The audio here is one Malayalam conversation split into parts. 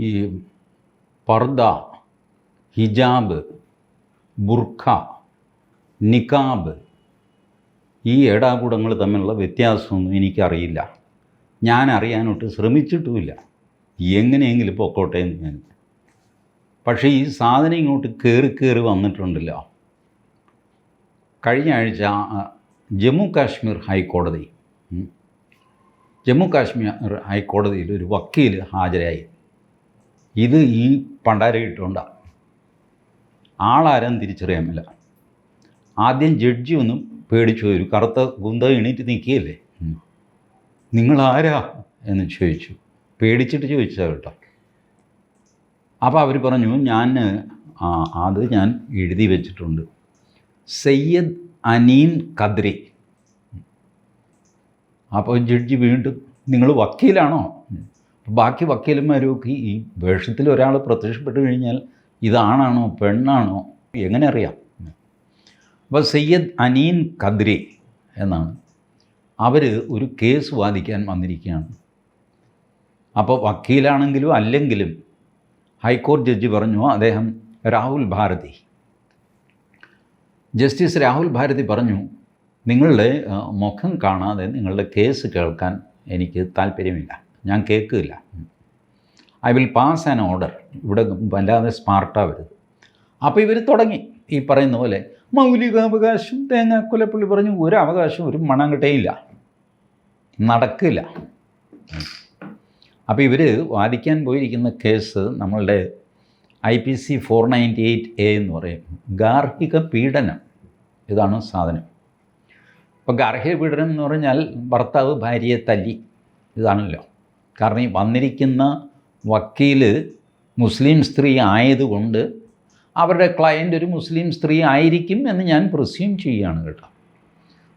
ഈ പർദ ഹിജാബ് ബുർഖ നിക്കാബ് ഈ ഏടാകൂടങ്ങൾ തമ്മിലുള്ള വ്യത്യാസമൊന്നും എനിക്കറിയില്ല. ഞാൻ അറിയാനോട്ട് ശ്രമിച്ചിട്ടുമില്ല. എങ്ങനെയെങ്കിലും പൊക്കോട്ടെ എന്ന് ഞാൻ. പക്ഷേ ഈ സാധനം ഇങ്ങോട്ട് കയറി കയറി വന്നിട്ടുണ്ടല്ലോ. കഴിഞ്ഞ ആഴ്ച ജമ്മു കാശ്മീർ ഹൈക്കോടതി ജമ്മു കാശ്മീർ ഹൈക്കോടതിയിൽ ഒരു വക്കീൽ ഹാജരായി. ഇത് ഈ പണ്ടാര ഇട്ടുകൊണ്ടാണ് ആളാരും തിരിച്ചറിയാമില്ല ആദ്യം ജഡ്ജി ഒന്നും പേടിച്ചു ഒരു കറുത്ത ഗുന്ത എണീറ്റ് നിൽക്കുകയല്ലേ. നിങ്ങളാരാ എന്ന് ചോദിച്ചു. പേടിച്ചിട്ട് ചോദിച്ചാൽ കേട്ടോ. അപ്പോൾ അവർ പറഞ്ഞു ഞാൻ അത് ഞാൻ എഴുതി വെച്ചിട്ടുണ്ട്. സയ്യദ് അനീൻ കദ്രി അപ്പോൾ ജഡ്ജി വീണ്ടും നിങ്ങൾ വക്കീലാണോ. ബാക്കി വക്കീലന്മാരൊക്കെ ഈ വേഷത്തിൽ ഒരാൾ പ്രത്യക്ഷപ്പെട്ട് കഴിഞ്ഞാൽ ഇതാണാണോ പെണ്ണാണോ എങ്ങനെ അറിയാം? അപ്പോൾ സയ്യദ് അനീൻ ഖദ്രി എന്നാണ്. അവർ ഒരു കേസ് വാദിക്കാൻ വന്നിരിക്കുകയാണ്. അപ്പോൾ വക്കീലാണെങ്കിലും അല്ലെങ്കിലും ഹൈക്കോടതി ജഡ്ജി പറഞ്ഞു അദ്ദേഹം രാഹുൽ ഭാരതി. ജസ്റ്റിസ് രാഹുൽ ഭാരതി പറഞ്ഞു നിങ്ങളുടെ മുഖം കാണാതെ നിങ്ങളുടെ കേസ് കേൾക്കാൻ എനിക്ക് താല്പര്യമില്ല. ഞാൻ കേൾക്കില്ല. I will pass an order ഇവിടെ വല്ലാതെ സ്മാർട്ടാവരുത് അപ്പോൾ ഇവർ തുടങ്ങി. ഈ പറയുന്ന പോലെ മൗലികാവകാശം കൊലപ്പുള്ളി പറഞ്ഞു ഒരു അവകാശം ഒരു മണാങ്കട്ടയില്ല നടക്കില്ല. അപ്പോൾ ഇവർ വാദിക്കാൻ പോയിരിക്കുന്ന കേസ് നമ്മളുടെ I P C four ninety eight A എന്ന് പറയും. ഗാർഹിക പീഡനം ഇതാണ് സാധനം. അപ്പോൾ ഗാർഹിക പീഡനം എന്ന് പറഞ്ഞാൽ ഭർത്താവ് ഭാര്യയെ തല്ലി. ഇതാണല്ലോ. കാരണം ഈ വന്നിരിക്കുന്ന വക്കീൽ മുസ്ലിം സ്ത്രീ ആയതുകൊണ്ട് അവരുടെ ക്ലയന്റ് ഒരു മുസ്ലിം സ്ത്രീ ആയിരിക്കും എന്ന് ഞാൻ പ്രസ്യൂം ചെയ്യുകയാണ് കേട്ടോ.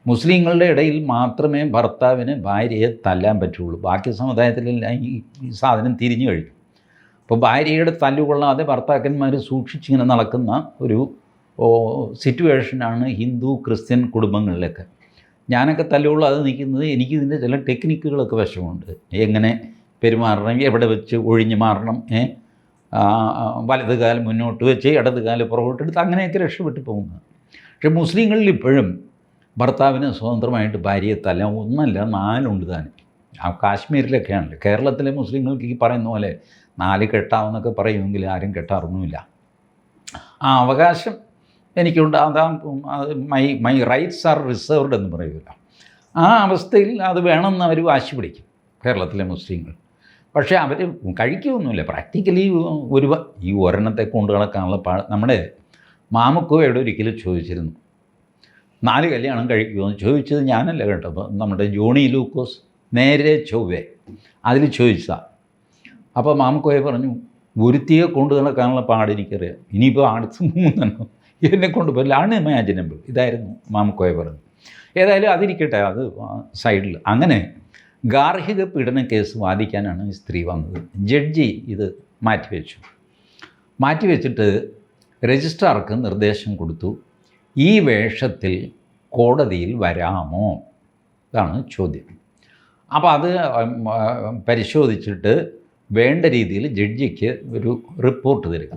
മുസ്ലിങ്ങളുടെ ഇടയിൽ മാത്രമേ ഭർത്താവിന് ഭാര്യയെ തല്ലാൻ പറ്റുള്ളൂ. ബാക്കി സമുദായത്തിലെല്ലാം ഈ സാധനം തിരിഞ്ഞു കഴിഞ്ഞു അപ്പോൾ ഭാര്യയുടെ തല്ലുകൊള്ളാതെ ഭർത്താക്കന്മാർ സൂക്ഷിച്ചിങ്ങനെ നടക്കുന്ന ഒരു സിറ്റുവേഷനാണ് ഹിന്ദു ക്രിസ്ത്യൻ കുടുംബങ്ങളിലൊക്കെ. ഞാനൊക്കെ തല്ലുകൊള്ളാതെ നിൽക്കുന്നത് എനിക്ക് ഇതിന്റെ ചില ടെക്നിക്കുകളൊക്കെ വശമുണ്ട് എങ്ങനെ പെരുമാറണം എവിടെ വെച്ച് ഒഴിഞ്ഞു മാറണം വലത് കാലം മുന്നോട്ട് വെച്ച് ഇടത് കാലം പുറകോട്ടെടുത്ത് അങ്ങനെയൊക്കെ രക്ഷപ്പെട്ടു പോകുന്നത്. പക്ഷെ മുസ്ലിങ്ങളിൽ ഇപ്പോഴും ഭർത്താവിന് സ്വതന്ത്രമായിട്ട് ഭാര്യയെ തല ഒന്നല്ല നാലുണ്ട് താൻ. ആ കാശ്മീരിലൊക്കെയാണല്ലോ. കേരളത്തിലെ മുസ്ലിങ്ങൾക്ക് ഈ പറയുന്ന പോലെ നാല് കെട്ടാമെന്നൊക്കെ പറയുമെങ്കിൽ ആരും കെട്ടാറൊന്നുമില്ല. ആ അവകാശം എനിക്കുണ്ട്. അതാ my my rights are reserved എന്ന് പറയൂല ആ അവസ്ഥയിൽ അത് വേണമെന്ന് അവർ വാശി പിടിക്കും കേരളത്തിലെ മുസ്ലിങ്ങൾ. പക്ഷേ അവർ കഴിക്കുകയൊന്നുമില്ല. പ്രാക്ടിക്കലി ഒരു ഈ ഒരെണ്ണത്തെ കൊണ്ട് കിടക്കാനുള്ള പാ നമ്മുടെ മാമക്കോയോട് ഒരിക്കലും ചോദിച്ചിരുന്നു. നാല് കല്യാണം കഴിക്കുമോ എന്ന് ചോദിച്ചത് ഞാനല്ല കേട്ടോ. നമ്മുടെ ജോണി ലൂക്കോസ് നേരെ ചൊവ്വേ അതിൽ ചോദിച്ചാൽ അപ്പോൾ മാമക്കോയെ പറഞ്ഞു ഒരുത്തിയെ കൊണ്ടു നടക്കാനുള്ള പാടെനിക്കറിയാം. ഇനിയിപ്പോൾ അടുത്ത് മൂന്നെണ്ണം എന്നെ കൊണ്ട് പോയില്ല ആണ് ഇമാജിനബിൾ ഇതായിരുന്നു മാമക്കോയ പറഞ്ഞു ഏതായാലും അതിരിക്കട്ടെ അത് സൈഡിൽ. അങ്ങനെ ഗാർഹിക പീഡന കേസ് വാദിക്കാനാണ് ഈ സ്ത്രീ വന്നത്. ജഡ്ജി ഇത് മാറ്റിവെച്ചു. മാറ്റിവെച്ചിട്ട് രജിസ്ട്രാർക്ക് നിർദ്ദേശം കൊടുത്തു ഈ വേഷത്തിൽ കോടതിയിൽ വരാമോ? ഇതാണ് ചോദ്യം. അപ്പോൾ അത് പരിശോധിച്ചിട്ട് വേണ്ട രീതിയിൽ ജഡ്ജിക്ക് ഒരു റിപ്പോർട്ട് തരിക.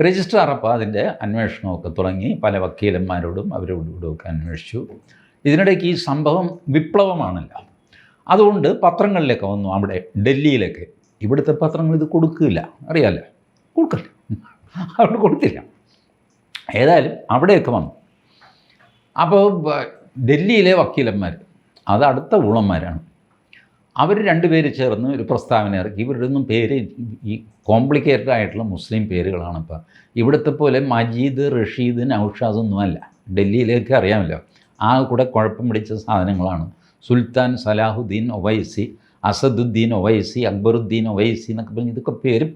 രജിസ്ട്രാർ അപ്പോൾ അതിന്റെ അന്വേഷണമൊക്കെ തുടങ്ങി പല വക്കീലന്മാരോടും അവരോടുകൂടെയൊക്കെ അന്വേഷിച്ചു. ഇതിനിടയ്ക്ക് ഈ സംഭവം വിപ്ലവമാണല്ലോ. അതുകൊണ്ട് പത്രങ്ങളിലൊക്കെ വന്നു. അവിടെ ഡൽഹിയിലൊക്കെ. ഇവിടുത്തെ പത്രങ്ങൾ ഇത് കൊടുക്കില്ല. അറിയാമല്ലോ കൊടുക്കില്ല അവിടെ കൊടുത്തില്ല. ഏതായാലും അവിടെയൊക്കെ വന്നു. അപ്പോൾ ഡൽഹിയിലെ വക്കീലന്മാർ അത് അടുത്ത ഊളന്മാരാണ്. അവർ രണ്ടുപേര് ചേർന്ന് ഒരു പ്രസ്താവന ഇറക്കി. ഇവരുടെ ഒന്നും പേര് ഈ കോംപ്ലിക്കേറ്റഡ് ആയിട്ടുള്ള മുസ്ലിം പേരുകളാണ് ഇപ്പം. ഇവിടുത്തെ പോലെ മജീദ് റഷീദ് നൗഷാദ് ഒന്നുമല്ല ഡൽഹിയിലേക്ക് അറിയാമല്ലോ. ആ കൂടെ കുഴപ്പം പിടിച്ച സാധനങ്ങളാണ്. സുൽത്താൻ സലാഹുദ്ദീൻ ഒവൈസി അസദുദ്ദീൻ ഒവൈസി അക്ബറുദ്ദീൻ ഒവൈസി എന്നൊക്കെ പറഞ്ഞ് ഇതൊക്കെ പേര്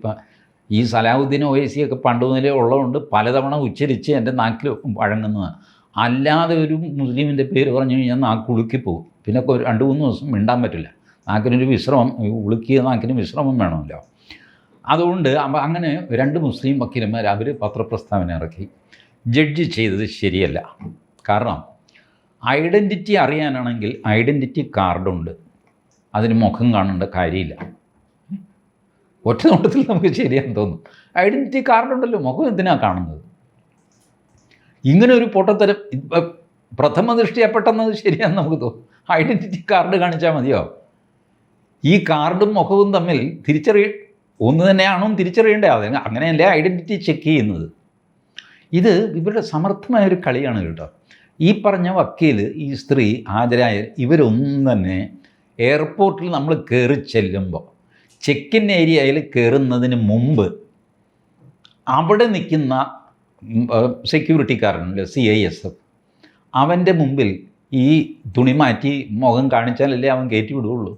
ഈ സലാഹുദ്ദീൻ ഒവൈസിയൊക്കെ പണ്ട് മുതലേ ഉള്ളതുകൊണ്ട് പലതവണ ഉച്ചരിച്ച് എന്റെ നാക്കിൽ വഴങ്ങുന്നതാണ്. അല്ലാതെ ഒരു മുസ്ലിമിന്റെ പേര് പറഞ്ഞു കഴിഞ്ഞാൽ നാക്ക് ഉളുക്കിപ്പോകും പിന്നെ രണ്ട് മൂന്ന് ദിവസം മിണ്ടാൻ പറ്റില്ല. നാക്കിനൊരു വിശ്രമം ഉളുക്കിയ നാക്കിന് വിശ്രമം വേണമല്ലോ. അതുകൊണ്ട് അങ്ങനെ രണ്ട് മുസ്ലിം വക്കീലന്മാർ അവർ പത്രപ്രസ്താവന ഇറക്കി. ജഡ്ജ് ചെയ്തത് ശരിയല്ല. കാരണം ഐഡന്റിറ്റി അറിയാനാണെങ്കിൽ ഐഡന്റിറ്റി കാർഡുണ്ട്. അതിന് മുഖം കാണേണ്ട കാര്യമില്ല. ഒറ്റ നോട്ടത്തിൽ നമുക്ക് ശരിയാന്ന് തോന്നും. ഐഡന്റിറ്റി കാർഡുണ്ടല്ലോ മുഖം എന്തിനാണ് കാണുന്നത്? ഇങ്ങനെ ഒരു പൊട്ടത്തരം പ്രഥമ ദൃഷ്ടിയപ്പെട്ടെന്നത് ശരിയാന്ന് നമുക്ക് തോന്നും. ഐഡന്റിറ്റി കാർഡ് കാണിച്ചാൽ മതിയോ? ഈ കാർഡും മുഖവും തമ്മിൽ തിരിച്ചറിയ ഒന്ന് തന്നെയാണോ തിരിച്ചറിയേണ്ടത് തിരിച്ചറിയേണ്ടേ? അത് അങ്ങനെയല്ലേ ഐഡന്റിറ്റി ചെക്ക് ചെയ്യുന്നത്? ഇത് ഇവരുടെ സമർത്ഥമായ ഒരു കളിയാണ് കേട്ടോ. ഈ പറഞ്ഞ വക്കീൽ ഈ സ്ത്രീ ഹാജരായ ഇവരൊന്നും തന്നെ എയർപോർട്ടിൽ നമ്മൾ കയറി ചെല്ലുമ്പോൾ ചെക്ക് ഇൻ ഏരിയയിൽ കയറുന്നതിന് മുമ്പ് അവിടെ നിൽക്കുന്ന സെക്യൂരിറ്റിക്കാരനല്ലേ സി ഐ എസ് എഫ് അവന്റെ മുമ്പിൽ ഈ തുണി മാറ്റി മുഖം കാണിച്ചാലല്ലേ അവൻ കയറ്റി വിടുകയുള്ളൂ.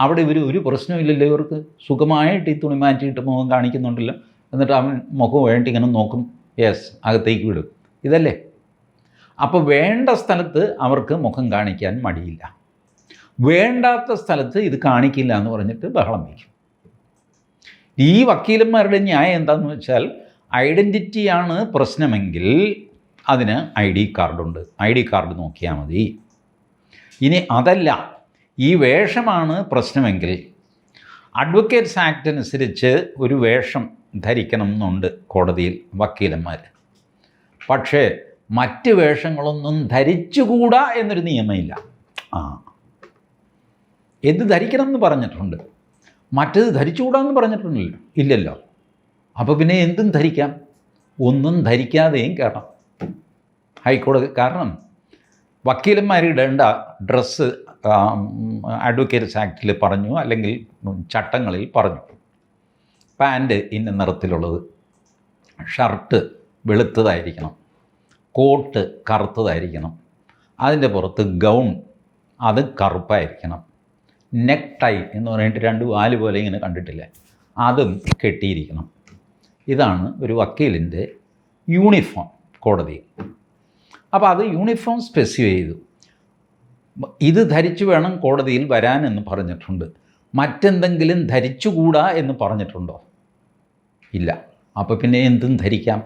അവിടെ ഇവർ ഒരു പ്രശ്നമില്ലല്ലോ ഇവർക്ക്. സുഖമായിട്ട് ഈ തുണി മാറ്റിയിട്ട് മുഖം കാണിക്കുന്നുണ്ടല്ലോ. എന്നിട്ട് അവൻ മുഖം വേണ്ടി ഇങ്ങനെ നോക്കും. യെസ് അകത്തേക്ക് വിടും. ഇതല്ലേ? അപ്പോൾ വേണ്ട സ്ഥലത്ത് അവർക്ക് മുഖം കാണിക്കാൻ മടിയില്ല. വേണ്ടാത്ത സ്ഥലത്ത് ഇത് കാണിക്കില്ല എന്ന് പറഞ്ഞിട്ട് ബഹളം വയ്ക്കും. ഈ വക്കീലന്മാരുടെ ന്യായം എന്താണെന്ന് വെച്ചാൽ ഐഡന്റിറ്റിയാണ് പ്രശ്നമെങ്കിൽ അതിന് ഐ ഡി കാർഡുണ്ട്. ഐ ഡി കാർഡ് നോക്കിയാൽ മതി. ഇനി അതല്ല ഈ വേഷമാണ് പ്രശ്നമെങ്കിൽ അഡ്വക്കേറ്റ്സ് ആക്ട് അനുസരിച്ച് ഒരു വേഷം ധരിക്കണം എന്നുണ്ട് കോടതിയിൽ വക്കീലന്മാർ. പക്ഷേ മറ്റ് വേഷങ്ങളൊന്നും ധരിച്ചുകൂടാ എന്നൊരു നിയമമില്ല. ആ. എന്ത് ധരിക്കണം എന്ന് പറഞ്ഞിട്ടുണ്ട്. മറ്റത് ധരിച്ചുകൂടാന്ന് പറഞ്ഞിട്ടുണ്ടല്ലോ. ഇല്ലല്ലോ. അപ്പോൾ പിന്നെ എന്തും ധരിക്കാം. ഒന്നും ധരിക്കാതെയും കയറാം ഹൈക്കോടതി കാരണം വക്കീലന്മാർ ഇടേണ്ട ഡ്രസ്സ് അഡ്വക്കേറ്റ്സ് ആക്ടിൽ പറഞ്ഞു അല്ലെങ്കിൽ ചട്ടങ്ങളിൽ പറഞ്ഞു. പാന്റ് ഇന്ന നിറത്തിലുള്ളത്. ഷർട്ട് വെളുത്തതായിരിക്കണം. കോട്ട് കറുത്തതായിരിക്കണം. അതിന്റെ പുറത്ത് ഗൗൺ അത് കറുപ്പായിരിക്കണം. നെക്ക് ടൈ എന്ന് പറഞ്ഞിട്ട് രണ്ട് വാൽ പോലെ ഇങ്ങനെ കണ്ടിട്ടില്ല? അതും കെട്ടിയിരിക്കണം. ഇതാണ് ഒരു വക്കീലിന്റെ യൂണിഫോം കോടതി. അപ്പോൾ അത് യൂണിഫോം സ്പെസിഫൈ ചെയ്തു. ഇത് ധരിച്ചു വേണം കോടതിയിൽ വരാനെന്ന് പറഞ്ഞിട്ടുണ്ട്. മറ്റെന്തെങ്കിലും ധരിച്ചുകൂടാ എന്ന് പറഞ്ഞിട്ടുണ്ടോ? ഇല്ല. അപ്പോൾ പിന്നെ എന്തും ധരിക്കാം.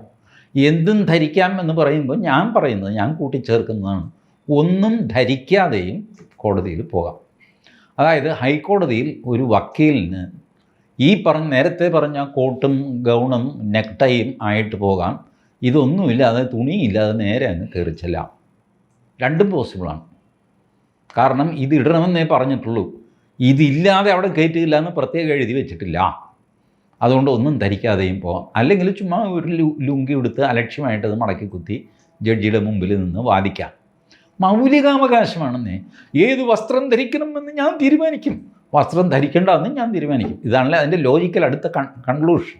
എന്തും ധരിക്കാം എന്ന് പറയുമ്പോൾ ഞാൻ പറയുന്നത് ഞാൻ കൂട്ടിച്ചേർക്കുന്നതാണ്. ഒന്നും ധരിക്കാതെയും കോടതിയിൽ പോകാം. അതായത് ഹൈക്കോടതിയിൽ ഒരു വക്കീലിന് ഈ പറഞ്ഞ നേരത്തെ പറഞ്ഞ കോട്ടും ഗൗണും നെക്ടൈയും ആയിട്ട് പോകാം. ഇതൊന്നുമില്ലാതെ തുണിയില്ലാതെ നേരെ അങ്ങ് കയറി ചെല്ലാം. രണ്ടും പോസിബിളാണ്. കാരണം ഇത് ഇടണമെന്നേ പറഞ്ഞിട്ടുള്ളൂ. ഇതില്ലാതെ അവിടെ കയറ്റില്ല എന്ന് പ്രത്യേകം എഴുതി വെച്ചിട്ടില്ല. അതുകൊണ്ട് ഒന്നും ധരിക്കാതെയും പോകാം അല്ലെങ്കിൽ ചുമ്മാ ഒരു ലുങ്കി എടുത്ത് അലക്ഷ്യമായിട്ട് അത് മടക്കി കുത്തി ജഡ്ജിയുടെ മുമ്പിൽ നിന്ന് വാദിക്കാം. മൗലികാവകാശമാണെന്നേ. ഏത് വസ്ത്രം ധരിക്കണമെന്ന് ഞാൻ തീരുമാനിക്കും. വസ്ത്രം ധരിക്കേണ്ടതെന്ന് ഞാൻ തീരുമാനിക്കും. ഇതാണല്ലേ അതിന്റെ ലോജിക്കൽ അടുത്ത കൺ കൺക്ലൂഷൻ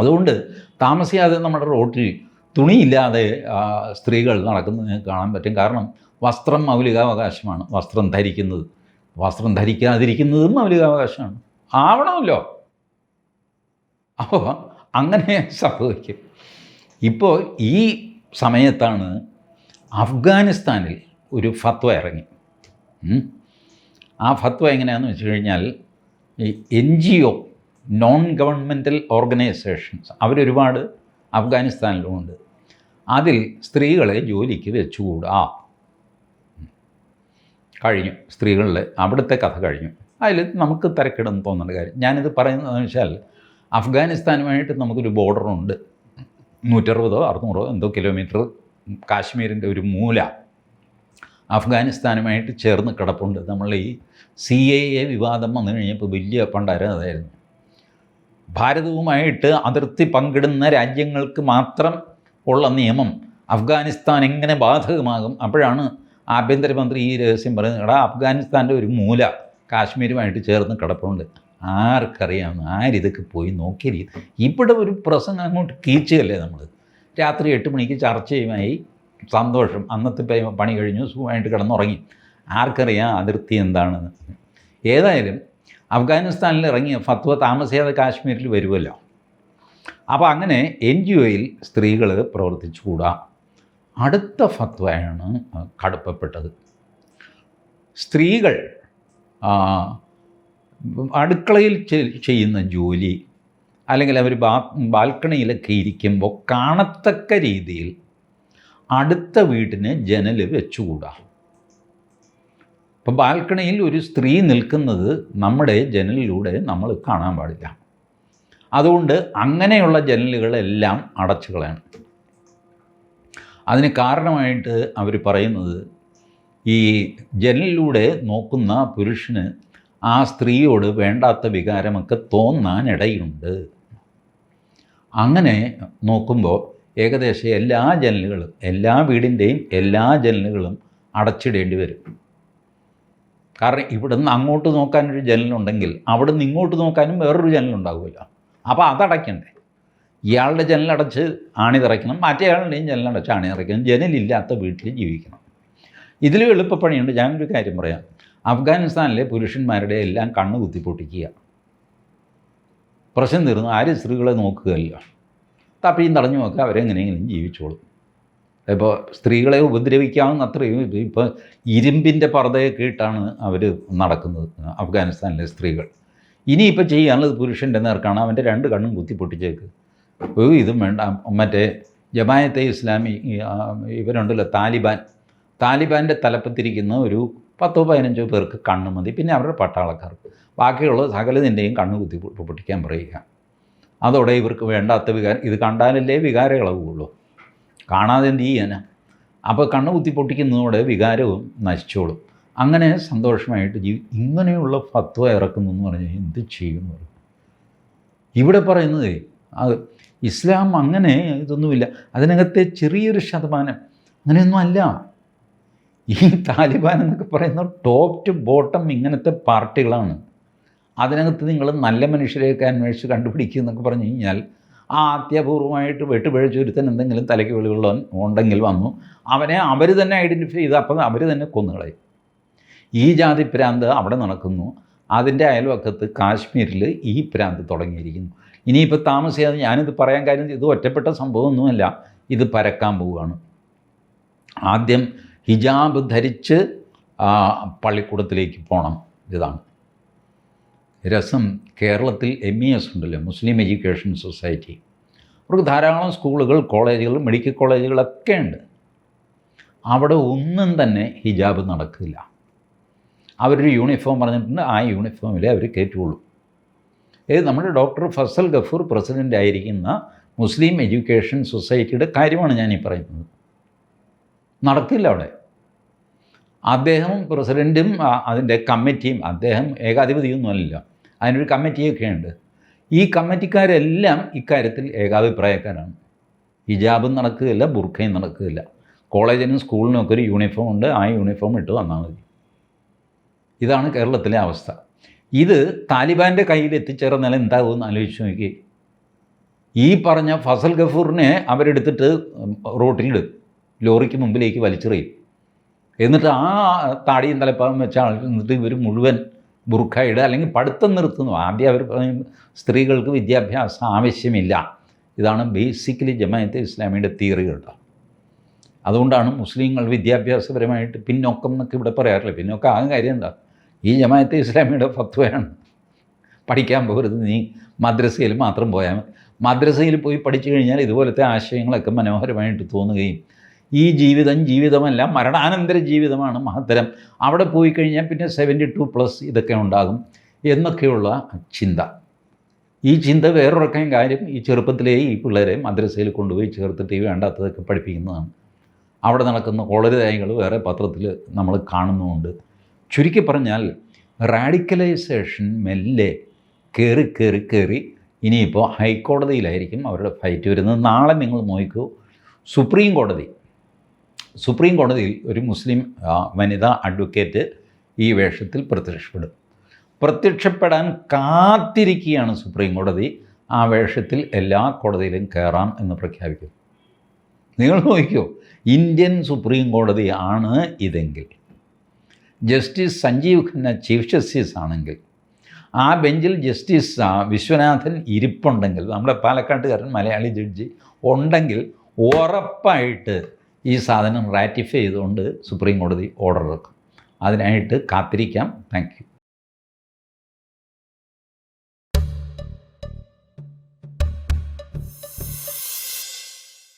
അതുകൊണ്ട് താമസിയാതെ നമ്മുടെ റോട്ടിൽ തുണിയില്ലാതെ സ്ത്രീകൾ നടക്കുന്നത് കാണാൻ പറ്റും. കാരണം വസ്ത്രം മൗലികാവകാശമാണ്. വസ്ത്രം ധരിക്കുന്നത്. വസ്ത്രം ധരിക്കാതിരിക്കുന്നതും മൗലികാവകാശമാണ്. ആവണമല്ലോ. അപ്പോൾ അങ്ങനെ സംഭവിക്കും. ഇപ്പോൾ ഈ സമയത്താണ് അഫ്ഗാനിസ്ഥാനിൽ ഒരു ഫത്വ ഇറങ്ങി. ആ ഫത്വ എങ്ങനെയാണെന്ന് വെച്ച് കഴിഞ്ഞാൽ ഈ N G O non governmental organisations അവരൊരുപാട് അഫ്ഗാനിസ്ഥാനിലുമുണ്ട്. അതിൽ സ്ത്രീകളെ ജോലിക്ക് വെച്ചുകൂടാ. കഴിഞ്ഞു സ്ത്രീകളിലെ അവിടുത്തെ കഥ കഴിഞ്ഞു. അതിൽ നമുക്ക് തിരക്കിടുന്ന് തോന്നേണ്ട കാര്യം. ഞാനിത് പറയുന്നതെന്ന് വെച്ചാൽ അഫ്ഗാനിസ്ഥാനുമായിട്ട് നമുക്കൊരു ബോർഡറുണ്ട്. നൂറ്ററുപതോ അറുന്നൂറോ എന്തോ കിലോമീറ്റർ കാശ്മീരിന്റെ ഒരു മൂല. അഫ്ഗാനിസ്ഥാനുമായിട്ട് ചേർന്ന് കിടപ്പുണ്ട്. നമ്മൾ ഈ സി എ എ വിവാദം വന്നു കഴിഞ്ഞപ്പോൾ വലിയ പണ്ടാരം അതായിരുന്നു. ഭാരതവുമായിട്ട് അതിർത്തി പങ്കിടുന്ന രാജ്യങ്ങൾക്ക് മാത്രം ഉള്ള നിയമം അഫ്ഗാനിസ്ഥാൻ എങ്ങനെ ബാധകമാകും? അപ്പോഴാണ് ആഭ്യന്തരമന്ത്രി ഈ രഹസ്യം പറയുന്നത് എടാ അഫ്ഗാനിസ്ഥാന്റെ ഒരു മൂല കാശ്മീരുമായിട്ട് ചേർന്ന് കിടപ്പുണ്ട്. ആർക്കറിയാം ആരിതൊക്കെ പോയി നോക്കിയിരിക്കും ഇവിടെ ഒരു പ്രസംഗം അങ്ങോട്ട് കീച്ചുകല്ലേ നമ്മൾ രാത്രി എട്ട് മണിക്ക് ചർച്ചയുമായി സന്തോഷം. അന്നത്തെ പണി കഴിഞ്ഞു സുഖമായിട്ട് കിടന്നുറങ്ങി. ആർക്കറിയാം അതിർത്തി എന്താണെന്ന്. ഏതായാലും അഫ്ഗാനിസ്ഥാനിൽ ഇറങ്ങിയ ഫത്വ താമസിയാതെ കാശ്മീരിൽ വരുമല്ലോ അപ്പോൾ അങ്ങനെ എൻ ജി ഒയിൽ സ്ത്രീകൾ പ്രവർത്തിച്ചുകൂടാ. അടുത്ത ഫത്വയാണ് കടുപ്പപ്പെട്ടത്. സ്ത്രീകൾ അടുക്കളയിൽ ചെയ്യുന്ന ജോലി അല്ലെങ്കിൽ അവർ ബാ ബാൽക്കണിയിലൊക്കെ ഇരിക്കുമ്പോൾ കാണത്തക്ക രീതിയിൽ അടുത്ത വീട്ടിന് ജനൽ വെച്ചുകൂടാ. അപ്പോൾ ബാൽക്കണിയിൽ ഒരു സ്ത്രീ നിൽക്കുന്നത് നമ്മുടെ ജനലിലൂടെ നമ്മൾ കാണാൻ പാടില്ല. അതുകൊണ്ട് അങ്ങനെയുള്ള ജനലുകളെല്ലാം അടച്ചു കളയണം അതിന് കാരണമായിട്ട് അവർ പറയുന്നത് ഈ ജനലിലൂടെ നോക്കുന്ന പുരുഷന് ആ സ്ത്രീയോട് വേണ്ടാത്ത വികാരമൊക്കെ തോന്നാൻ ഇടയുണ്ട് അങ്ങനെ നോക്കുമ്പോൾ ഏകദേശം എല്ലാ ജനലുകളും എല്ലാ വീടിന്റെയും എല്ലാ ജനലുകളും അടച്ചിടേണ്ടി വരും. കാരണം ഇവിടെ നിന്ന് അങ്ങോട്ട് നോക്കാനൊരു ജനലുണ്ടെങ്കിൽ അവിടെ നിന്ന് ഇങ്ങോട്ട് നോക്കാനും വേറൊരു ജനലുണ്ടാകുമല്ലോ അപ്പോൾ അതടയ്ക്കണ്ടേ? ഇയാളുടെ ജനലടച്ച് ആണി തറയ്ക്കണം മറ്റേയാളുടെയും ജനലടച്ച് ആണി തറയ്ക്കണം ജനലില്ലാത്ത വീട്ടിൽ ജീവിക്കണം. ഇതിലും എളുപ്പപ്പണിയുണ്ട് ഞാനൊരു കാര്യം പറയാം. അഫ്ഗാനിസ്ഥാനിലെ പുരുഷന്മാരുടെ എല്ലാം കണ്ണ് കുത്തിപ്പൊട്ടിക്കുക പ്രശ്നം തീർന്നു. ആരും സ്ത്രീകളെ നോക്കുകയല്ല. തപ്പിയും തടഞ്ഞു നോക്കുക. അവരെങ്ങനെയെങ്കിലും ജീവിച്ചോളും. ഇപ്പോൾ സ്ത്രീകളെ ഉപദ്രവിക്കാവുന്ന അത്രയും ഇപ്പോൾ ഇരുമ്പിന്റെ പർദ്ദയൊക്കെ ഇട്ടാണ് അവർ നടക്കുന്നത്. അഫ്ഗാനിസ്ഥാനിലെ സ്ത്രീകൾ. ഇനിയിപ്പോൾ ചെയ്യാനുള്ളത് പുരുഷന്റെ നേർക്കാണ്. അവന്റെ രണ്ട് കണ്ണും കുത്തി പൊട്ടിച്ചേക്ക്. ഇതും വേണ്ട. മറ്റേ ജമായത്തെ ഇസ്ലാമി ഇവരുണ്ടല്ലോ താലിബാൻ. താലിബാന്റെ തലപ്പത്തിരിക്കുന്ന ഒരു പത്തോ പതിനഞ്ചോ പേർക്ക് കണ്ണ് മതി. പിന്നെ അവരുടെ പട്ടാളക്കാർക്ക്. ബാക്കിയുള്ള സകലതിന്റെയും കണ്ണ് കുത്തി പൊട്ടിക്കാൻ പറയുക. അതോടെ ഇവർക്ക് വേണ്ടാത്ത വികാരം ഇത് കണ്ടാലല്ലേ വികാരം ഇളവുള്ളൂ കാണാതെ എന്ത് ചെയ്യാനാ? അപ്പോൾ കണ്ണ് കുത്തി പൊട്ടിക്കുന്നതോടെ വികാരവും നശിച്ചോളും. അങ്ങനെ സന്തോഷമായിട്ട് ജീവി ഇങ്ങനെയുള്ള ഫത്വ ഇറക്കുന്നു എന്ന് പറഞ്ഞാൽ എന്ത് ചെയ്യും ഇവിടെ പറയുന്നത് അത് ഇസ്ലാം അങ്ങനെ ഇതൊന്നുമില്ല. അതിനകത്തെ ചെറിയൊരു ശതമാനം അങ്ങനെയൊന്നും അല്ല. ഈ താലിബാൻ എന്നൊക്കെ പറയുന്ന ടോപ്പ് ടു ബോട്ടം ഇങ്ങനത്തെ പാർട്ടികളാണ്. അതിനകത്ത് നിങ്ങൾ നല്ല മനുഷ്യരെയൊക്കെ അന്വേഷിച്ച് കണ്ടുപിടിക്കുക എന്നൊക്കെ പറഞ്ഞു കഴിഞ്ഞാൽ ആ അത്യപൂർവമായിട്ട് വെട്ടുപിഴച്ചൊരുത്തൻ എന്തെങ്കിലും തലയ്ക്ക് വെളിവുള്ളവൻ ഉണ്ടെങ്കിൽ വന്നു. അവനെ അവർ തന്നെ ഐഡന്റിഫൈ ചെയ്ത് അപ്പം അവർ തന്നെ കൊന്നുകളയും ഈ ജാതി പ്രാന്ത് അവിടെ നടക്കുന്നു. അതിന്റെ അയൽവക്കത്ത് കാശ്മീരിൽ ഈ പ്രാന്ത് തുടങ്ങിയിരിക്കുന്നു. ഇനിയിപ്പോൾ താമസിയാതെ ഞാനിത് പറയാൻ കാര്യം ഇത് ഒറ്റപ്പെട്ട സംഭവമൊന്നുമല്ല. ഇത് പരക്കാൻ പോവുകയാണ്. ആദ്യം ഹിജാബ് ധരിച്ച് പള്ളിക്കൂടത്തിലേക്ക് പോകണം ഇതാണ്. രസം കേരളത്തിൽ എം ഇ എസ് ഉണ്ടല്ലോ? Muslim education society. അവർക്ക് ധാരാളം സ്കൂളുകൾ കോളേജുകൾ മെഡിക്കൽ കോളേജുകളൊക്കെ ഉണ്ട്. അവിടെ ഒന്നും തന്നെ ഹിജാബ് നടക്കില്ല. അവരൊരു യൂണിഫോം പറഞ്ഞിട്ടുണ്ട് ആ യൂണിഫോമിലേ അവർ കയറ്റുള്ളൂ. ഇത് നമ്മുടെ ഡോക്ടർ ഫസൽ ഗഫൂർ പ്രസിഡന്റ് ആയിരിക്കുന്ന മുസ്ലിം എഡ്യൂക്കേഷൻ സൊസൈറ്റിയുടെ കാര്യമാണ് ഈ പറയുന്നത്. നടക്കില്ല അവിടെ. അദ്ദേഹം പ്രസിഡന്റും അതിന്റെ കമ്മിറ്റിയും അദ്ദേഹം ഏകാധിപതിയൊന്നുമല്ല അതിനൊരു കമ്മിറ്റിയൊക്കെയുണ്ട് ഈ കമ്മിറ്റിക്കാരെല്ലാം ഇക്കാര്യത്തിൽ ഏകാഭിപ്രായക്കാരാണ്. ഹിജാബും നടക്കുകയില്ല ബുർഖയും നടക്കുകയില്ല. കോളേജിനും സ്കൂളിനും ഒക്കെ ഒരു യൂണിഫോം ഉണ്ട്. ആ യൂണിഫോം ഇട്ട് വന്നാൽ മതി. ഇതാണ് കേരളത്തിലെ അവസ്ഥ. ഇത് താലിബാന്റെ കയ്യിൽ എത്തിച്ചേർന്നാൽ എന്താകുമെന്ന് ആലോചിച്ച് നോക്കി. ഈ പറഞ്ഞ ഫസൽ ഗഫൂറിനെ അവരെടുത്തിട്ട് റോട്ടിലിടും ലോറിക്ക് മുമ്പിലേക്ക് വലിച്ചെറിയും. എന്നിട്ട് ആ താടിയും തലപ്പാവും വെച്ച ആൾ എന്നിട്ട് ഇവർ മുഴുവൻ ബുർഖയുടെ അല്ലെങ്കിൽ പഠിത്തം നിർത്തുന്നു. ആദ്യം അവർ പറയും സ്ത്രീകൾക്ക് വിദ്യാഭ്യാസം ആവശ്യമില്ല. ഇതാണ് ബേസിക്കലി ജമാഅത്തെ ഇസ്ലാമിയുടെ തിയറി കേട്ടോ. അതുകൊണ്ടാണ് മുസ്ലിങ്ങൾ വിദ്യാഭ്യാസപരമായിട്ട് പിന്നോക്കം എന്നൊക്കെ ഇവിടെ പറയാറില്ല. പിന്നോക്കം ആകെ കാര്യം എന്താ? ഈ ജമാഅത്തെ ഇസ്ലാമിയുടെ ഫത്വയാണ്. പഠിക്കാൻ പോകരുത് നീ. മദ്രസയിൽ മാത്രം പോയാൽ മദ്രസയിൽ പോയി പഠിച്ചു കഴിഞ്ഞാൽ ഇതുപോലത്തെ ആശയങ്ങളൊക്കെ മനോഹരമായിട്ട് തോന്നുകയും ഈ ജീവിതം ജീവിതമല്ല മരണാനന്തര ജീവിതമാണ് മഹത്തരം. അവിടെ പോയി കഴിഞ്ഞാൽ പിന്നെ സെവന്റി ടു പ്ലസ് ഇതൊക്കെ ഉണ്ടാകും എന്നൊക്കെയുള്ള ചിന്ത. ഈ ചിന്ത വേറൊരൊക്കെയും കാര്യം ഈ ചെറുപ്പത്തിലേ ഈ പിള്ളേരെ മദ്രസയിൽ കൊണ്ടുപോയി ചേർത്തിട്ട് ഈ വേണ്ടാത്തതൊക്കെ പഠിപ്പിക്കുന്നതാണ്. അവിടെ നടക്കുന്ന കോളരുതായികൾ വേറെ പത്രത്തിൽ നമ്മൾ കാണുന്നുമുണ്ട്. ചുരുക്കി പറഞ്ഞാൽ റാഡിക്കലൈസേഷൻ മെല്ലെ കയറി കയറി കയറി ഇനിയിപ്പോൾ ഹൈക്കോടതിയിലായിരിക്കും അവരുടെ ഫൈറ്റ് വരുന്നത്. നാളെ നിങ്ങൾ നോക്കൂ സുപ്രീം കോടതി സുപ്രീം കോടതിയിൽ ഒരു മുസ്ലിം വനിതാ അഡ്വക്കേറ്റ് ഈ വേഷത്തിൽ പ്രത്യക്ഷപ്പെടും. പ്രത്യക്ഷപ്പെടാൻ കാത്തിരിക്കുകയാണ് സുപ്രീം കോടതി. ആ വേഷത്തിൽ എല്ലാ കോടതിയിലും കയറാം എന്ന് പ്രഖ്യാപിക്കും നിങ്ങൾ നോക്കിയോ ഇന്ത്യൻ സുപ്രീം കോടതി ആണ് ഇതെങ്കിൽ. Justice Sanjiv Khanna chief justice ആണെങ്കിൽ ആ ബെഞ്ചിൽ ജസ്റ്റിസ് വിശ്വനാഥൻ ഇരിപ്പുണ്ടെങ്കിൽ നമ്മുടെ പാലക്കാട്ടുകാരൻ മലയാളി ജഡ്ജി ഉണ്ടെങ്കിൽ ഉറപ്പായിട്ട് ഈ സാധനം റാറ്റിഫൈ ചെയ്തുകൊണ്ട് സുപ്രീം കോടതി ഓർഡർ ഇറക്കും. അതിനായിട്ട് കാത്തിരിക്കാം. താങ്ക്